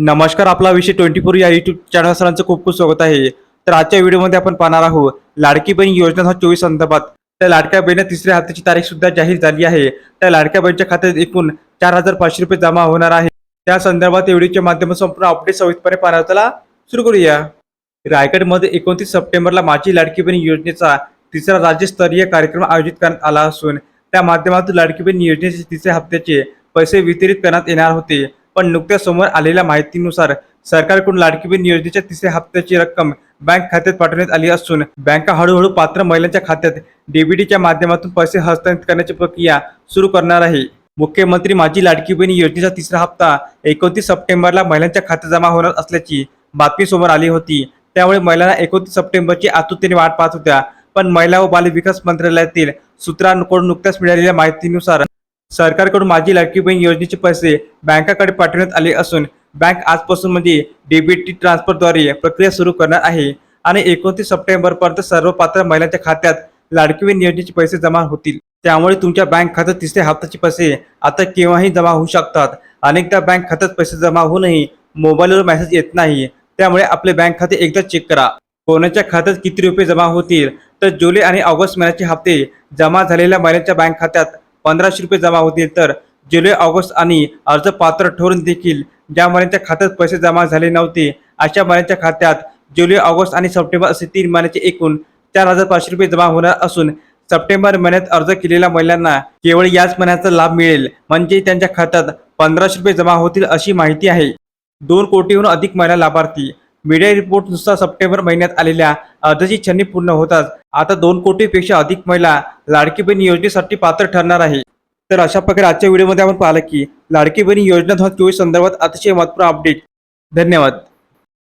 नमस्कार आपला विषय ट्वेंटी फोर या युट्यूब चॅनल सरांचं खूप खूप स्वागत आहे. तर आजच्या व्हिडिओमध्ये आपण पाहणार आहोत लाडकी बहीण योजना चोवीस संदर्भात. त्या लाडक्या बहिणी तिसऱ्या हप्त्याची तारीख सुद्धा जाहीर झाली आहे. त्या लाडक्या बहिणीच्या खात्यात एकूण चार हजार पाचशे रुपये जमा होणार आहे. त्या संदर्भात व्हिडिओच्या माध्यमातून संपूर्ण अपडेट सविस्तरपणे पाहणार चला सुरू करूया. रायगडमध्ये एकोणतीस सप्टेंबरला माझी लाडकी बहीण योजनेचा तिसरा राज्यस्तरीय कार्यक्रम आयोजित करण्यात आला असून त्या माध्यमातून लाडकी बहीण योजनेचे तिसऱ्या हप्त्याचे पैसे वितरित करण्यात येणार होते. पण नुकत्याच समोर आलेल्या माहितीनुसार सरकारकडून लाडकी बहीण योजनेच्या तिसऱ्या हप्त्याची रक्कम बँक खात्यात पाठवण्यात आली असून बँका हळूहळू पात्र महिलांच्या खात्यात डीबीटीच्या माध्यमातून पैसे हस्तांतरित करण्याची प्रक्रिया सुरू करणार आहे. मुख्यमंत्री माझी लाडकी बहीण योजनेचा तिसरा हप्ता एकोणतीस सप्टेंबरला महिलांच्या खात्यात जमा होणार असल्याची बातमी समोर आली होती. त्यामुळे महिलांना एकोणतीस सप्टेंबरची आतुरतेने वाट पाहत होत्या. पण महिला व बाल विकास मंत्रालयातील सूत्रांकडून नुकत्याच मिळालेल्या माहितीनुसार सरकारकडून माझी लाडकी बहीण योजनेचे पैसे बँकाकडे पाठवण्यात आले असून बँक आजपासून म्हणजे डीबीटी ट्रान्सफरद्वारे प्रक्रिया सुरू करणार आहे. आणि एकोणतीस सप्टेंबरपर्यंत सर्व पात्र महिलांच्या खात्यात लाडकी बहीण योजनेचे पैसे जमा होतील. त्यामुळे तुमच्या बँक खात्यात तिसऱ्या हप्त्याचे पैसे आता केव्हाही जमा होऊ शकतात. अनेकदा बँक खात्यात पैसे जमा होऊनही मोबाईलवर मेसेज येत नाही. त्यामुळे आपले बँक खाते एकदा चेक करा. कोणाच्या खात्यात किती रुपये जमा होतील? तर जुलै आणि ऑगस्ट महिन्याचे हप्ते जमा झालेल्या महिलांच्या बँक खात्यात पंधराशे रुपये जमा होतील तर जुलै ऑगस्ट आणि अर्ज पात्र ठरून देखील ज्या महिन्यांच्या खात्यात पैसे जमा झाले नव्हते अशा महिन्यांच्या खात्यात जुलै ऑगस्ट आणि सप्टेंबर असे तीन महिन्याचे एकूण चार हजार पाचशे रुपये जमा होणार असून सप्टेंबर महिन्यात अर्ज केलेल्या महिलांना केवळ याच महिन्याचा लाभ मिळेल. म्हणजे त्यांच्या खात्यात पंधराशे रुपये जमा होतील अशी माहिती आहे. दोन कोटीहून अधिक महिला लाभार्थी मीडिया रिपोर्टनुसार सप्टेंबर महिन्यात आलेल्या अर्जाची छाननी पूर्ण होताच. आता दोन कोटीपेक्षा अधिक महिला लाडकी बहीण योजनेसाठी पात्र ठरणार आहे तर अशा प्रकारे आजच्या व्हिडिओमध्ये आपण पाहिलं की लाडकी बहीण योजना दोन चोवीस संदर्भात अतिशय महत्त्वपूर्ण अपडेट धन्यवाद.